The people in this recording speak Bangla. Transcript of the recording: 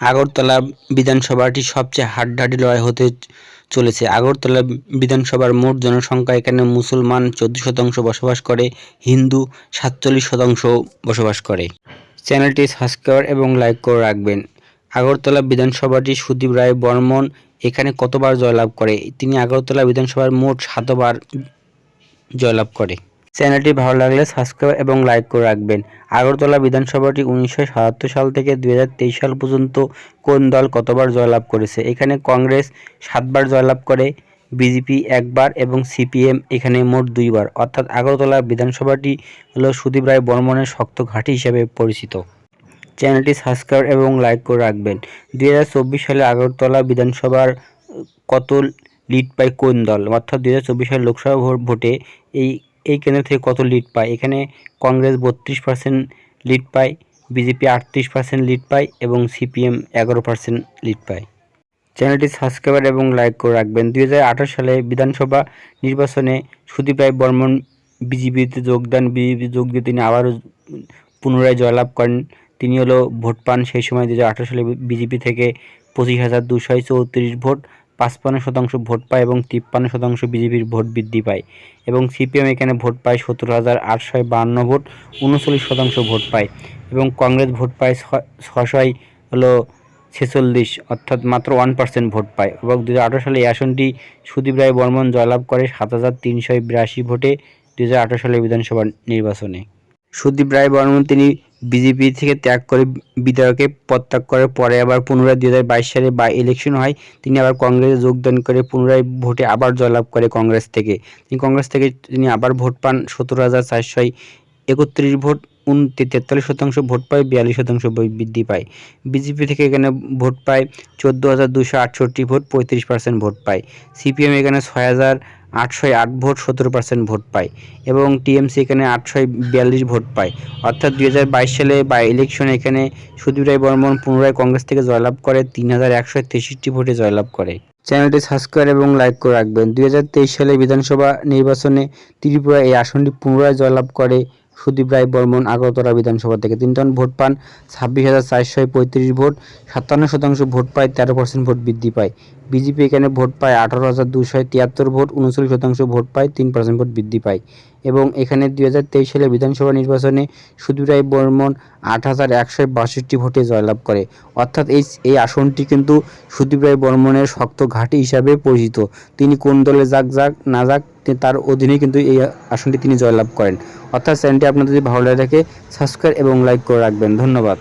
আগরতলা বিধানসভাটি সবচেয়ে হাড্ডাহাড্ডি লড়াই হতে চলেছে। আগরতলা বিধানসভার মোট জনসংখ্যা এখানে মুসলমান চোদ্দ শতাংশ বসবাস করে, হিন্দু সাতচল্লিশ শতাংশ বসবাস করে। চ্যানেলটি সাবস্ক্রাইব এবং লাইক করে রাখবেন। আগরতলা বিধানসভাটি সুদীপ রায় বর্মন এখানে কতবার জয়লাভ করে? তিনি আগরতলা বিধানসভার মোট সাতবার জয়লাভ করে। চ্যানেলটি ভালো লাগলে সাবস্ক্রাইব এবং লাইক করে রাখবেন। আগরতলা বিধানসভাটি উনিশশো সাতাত্তর সাল থেকে দু হাজার তেইশ সাল পর্যন্ত কোন দল কতবার জয়লাভ করেছে? এখানে কংগ্রেস সাতবার জয়লাভ করে, বিজেপি একবার এবং সিপিএম এখানে মোট দুইবার। অর্থাৎ আগরতলা বিধানসভাটি হলো সুদীপ রায় বর্মনের শক্ত ঘাঁটি হিসেবে পরিচিত। চ্যানেলটি সাবস্ক্রাইব এবং লাইক করে রাখবেন। দু হাজার চব্বিশ সালে আগরতলা বিধানসভার কত লিড পায় কোন দল? অর্থাৎ দুই সালের লোকসভা ভোটে এই এই কেন্দ্র থেকে কত লিড পায়? এখানে কংগ্রেস বত্রিশ পার্সেন্ট লিড পায়, বিজেপি আটত্রিশ পার্সেন্ট লিড পায় এবং সিপিএম এগারো পার্সেন্ট লিড পায়। চ্যানেলটি সাবস্ক্রাইব এবং লাইক করে রাখবেন। দুই হাজার আঠারো সালে বিধানসভা নির্বাচনে সুদীপ রায় বর্মন বিজেপিতে যোগদান বিজেপি যোগ দিয়ে তিনি আবারও পুনরায় জয়লাভ করেন। তিনি হলো ভোট পান সেই সময় দুই হাজার আঠারো সালে বিজেপি থেকে পঁচিশ হাজার দুশো চৌত্রিশ ভোট। পাঁচপান্ন শতাংশ ভোট পায় এবং তিপ্পান্ন শতাংশ বিজেপির ভোট বৃদ্ধি পায় এবং সিপিএম এখানে ভোট পায় সতেরো হাজার আটশো বাহান্ন ভোট, উনচল্লিশ শতাংশ ভোট পায় এবং কংগ্রেস ভোট পায় ছশয় হলো ছেচল্লিশ, অর্থাৎ মাত্র ওয়ান পার্সেন্ট ভোট পায় এবং দু হাজার আঠেরো সালে এই আসনটি সুদীপ রায় বর্মন জয়লাভ করে সাত হাজার তিনশো বিরাশি ভোটে দু সালে বিধানসভা নির্বাচনে। সুদীপ রায় বর্মন তিনি বিজেপি থেকে ত্যাগ করে বিধায়কে পদত্যাগ করার পরে আবার পুনরায় দুই হাজার বাইশ সালে বা ইলেকশন হয়, তিনি আবার কংগ্রেসে যোগদান করে পুনরায় ভোটে আবার জয়লাভ করে কংগ্রেস থেকে। তিনি কংগ্রেস থেকে তিনি আবার ভোট পান সতেরো হাজার চারশো একত্রিশ ভোট উন তেতাল্লিশ শতাংশ ভোট পায়, বিয়াল্লিশ শতাংশ বৃদ্ধি পায়। বিজেপি থেকে এখানে ভোট পায় চোদ্দ হাজার দুশো আটষট্টি ভোট, পঁয়ত্রিশ পার্সেন্ট ভোট পায়। সিপিএম এখানে ছয় হাজার আটশো আট ভোট, সতেরো পার্সেন্ট ভোট পায় এবং টিএমসি এখানে আটশো বিয়াল্লিশ ভোট পায়। অর্থাৎ দুই হাজার বাইশ সালে বাই ইলেকশনে এখানে সুদীপ রায় বর্মন পুনরায় কংগ্রেস থেকে জয়লাভ করে, তিন হাজার একশো তেষট্টি ভোটে জয়লাভ করে। চ্যানেলটি সাবস্ক্রাইব এবং লাইক করে রাখবেন। দুই হাজার তেইশ সালে বিধানসভা নির্বাচনে ত্রিপুরা এই আসনটি পুনরায় জয়লাভ করে সুদীপ রায় বর্মন আগরতলা বিধানসভা থেকে। তিনি তখন ভোট পান, ছাব্বিশ হাজার চারশো পঁয়ত্রিশ ভোট, সাতান্ন শতাংশ ভোট পায়, তেরো পার্সেন্ট ভোট বৃদ্ধি পায়। বিজেপি এখানে ভোট পায় আঠারো হাজার দুশো তিয়াত্তর ভোট, উনচল্লিশ শতাংশ ভোট পায়, তিন পার্সেন্ট ভোট বৃদ্ধি পায়। এবং এখানে দুই হাজার তেইশ সালে বিধানসভা নির্বাচনে সুদীপ রায় বর্মন আট হাজার একশো বাষট্টি ভোটে জয়লাভ করে। অর্থাৎ এই এই আসনটি কিন্তু সুদীপ রায় বর্মনের শক্ত ঘাঁটি হিসাবে পরিচিত। তিনি কোন দলে যাক যাক, না যাক তার অধীনে কিন্তু এই আসনটি তিনি জয়লাভ করেন। অর্থাৎ চ্যানেলটি আপনার যদি ভালো লাগে থাকে সাবস্ক্রাইব এবং লাইক করে রাখবেন। ধন্যবাদ।